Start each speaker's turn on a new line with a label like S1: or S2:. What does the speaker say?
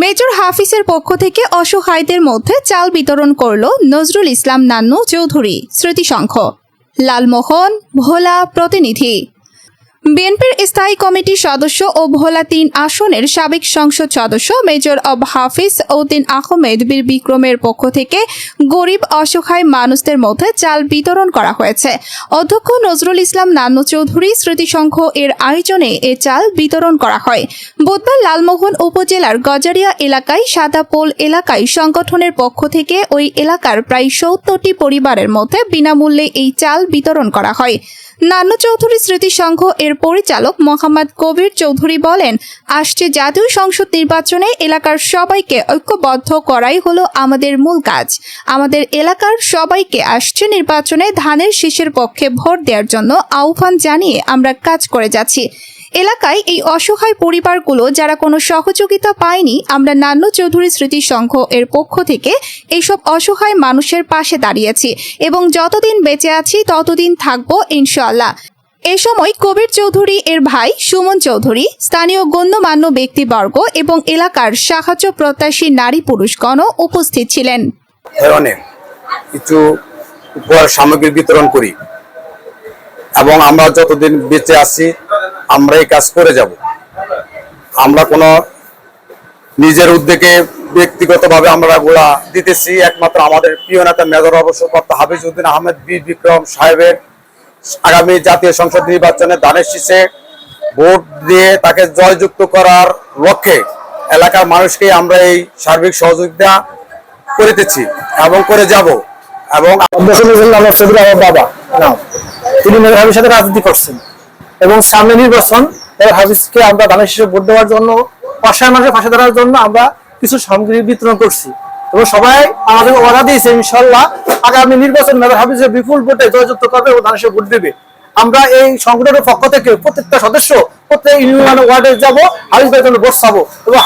S1: Major হাফিজের পক্ষ থেকে অসহায়দের মধ্যে চাল বিতরণ করল নজরুল ইসলাম নান্নু চৌধুরী, স্মৃতিসংঘ। লালমোহন ভোলা প্রতিনিধি। বিএনপির স্থায়ী কমিটির সদস্য ও ভোলা তিন আসনের সাবেক সংসদ সদস্য মেজর অব হাফিজ উদ্দিন আহমেদ বীর বিক্রমের পক্ষ থেকে গরিব, অসহায় মানুষদের মধ্যে চাল বিতরণ করা হয়েছে। অধ্যক্ষ নজরুল ইসলাম নান্নু চৌধুরী স্মৃতিসংঘ এর আয়োজনে এ চাল বিতরণ করা হয়। বুধবার লালমোহন উপজেলার গজারিয়া এলাকায় সাদাপোল এলাকায় সংগঠনের পক্ষ থেকে ওই এলাকার প্রায় সত্তরটি পরিবারের মধ্যে বিনামূল্যে এই চাল বিতরণ করা হয়। নান্ন চৌধুরী স্মৃতিসংঘ এর পরিচালক মোহাম্মদ কবির চৌধুরী বলেন, আসছে জাতীয় সংসদ নির্বাচনে এলাকার সবাইকে ঐক্যবদ্ধ করাই হলো আমাদের মূল কাজ। আমাদের এলাকার সবাইকে আসছে নির্বাচনে ধানের শীষের পক্ষে ভোট দেওয়ার জন্য আহ্বান জানিয়ে আমরা কাজ করে যাচ্ছি। এলাকায় এই অসহায় পরিবারগুলো যারা কোনো সহযোগিতা পায়নি, আমরা নান্নু চৌধুরী স্মৃতি সংঘ এর পক্ষ থেকে এইসব অসহায় মানুষের পাশে দাঁড়িয়েছি এবং যতদিন বেঁচে আছি ততদিন থাকব ইনশাআল্লাহ। এ সময় কবির চৌধুরী এর ভাই সুমন চৌধুরী, স্থানীয় গণ্যমান্য ব্যক্তিবর্গ এবং এলাকার সাহায্য প্রত্যাশী নারী পুরুষগণও উপস্থিত ছিলেন।
S2: ধরনে কিছু উপহার সামগ্রী বিতরণ করি এবং আমরা যতদিন বেঁচে আছি আমরা এই কাজ করে যাব। আমরা কোনো নিজের উদ্যোগে ব্যক্তিগতভাবে আমরা গোড়া দিতেছি। একমাত্র আমাদের প্রিয় নেতা মেজর অবসরপ্রাপ্ত হাফিজউদ্দিন আহমেদ বীর বিক্রম সাহেবের আগামী জাতীয় সংসদ নির্বাচনে ধানের শীষে ভোট দিয়ে তাকে জয়যুক্ত করার লক্ষ্যে এলাকার মানুষকে আমরা এই সার্বিক সহযোগিতা করিতেছি এবং করে যাব। এবং
S3: বাবা। তিনি মেয়র হাবির সাথে রাজনীতি করছেন। এবং সামনে নির্বাচন মেয়র আমরা ধানের শীষে ভোট দেওয়ার জন্য অসহায় মানুষের পাশে দাঁড়ার জন্য আমরা কিছু সামগ্রী বিতরণ করছি। এবং সবাই আমাদের ওয়াদা দিয়েছে ইনশাল্লাহ। আগামী নির্বাচন মেয়র হাফিজের বিপুল ভোটে জয়যুক্ত করবে এবং শীষে ভোট দেবে। আমরা এই সংগঠনের পক্ষ থেকে প্রত্যেকটা সদস্য প্রত্যেক ইউনিয়ন ওয়ার্ডে যাব, হাফিজ ভাইয়ের জন্য ভোট চাবো এবং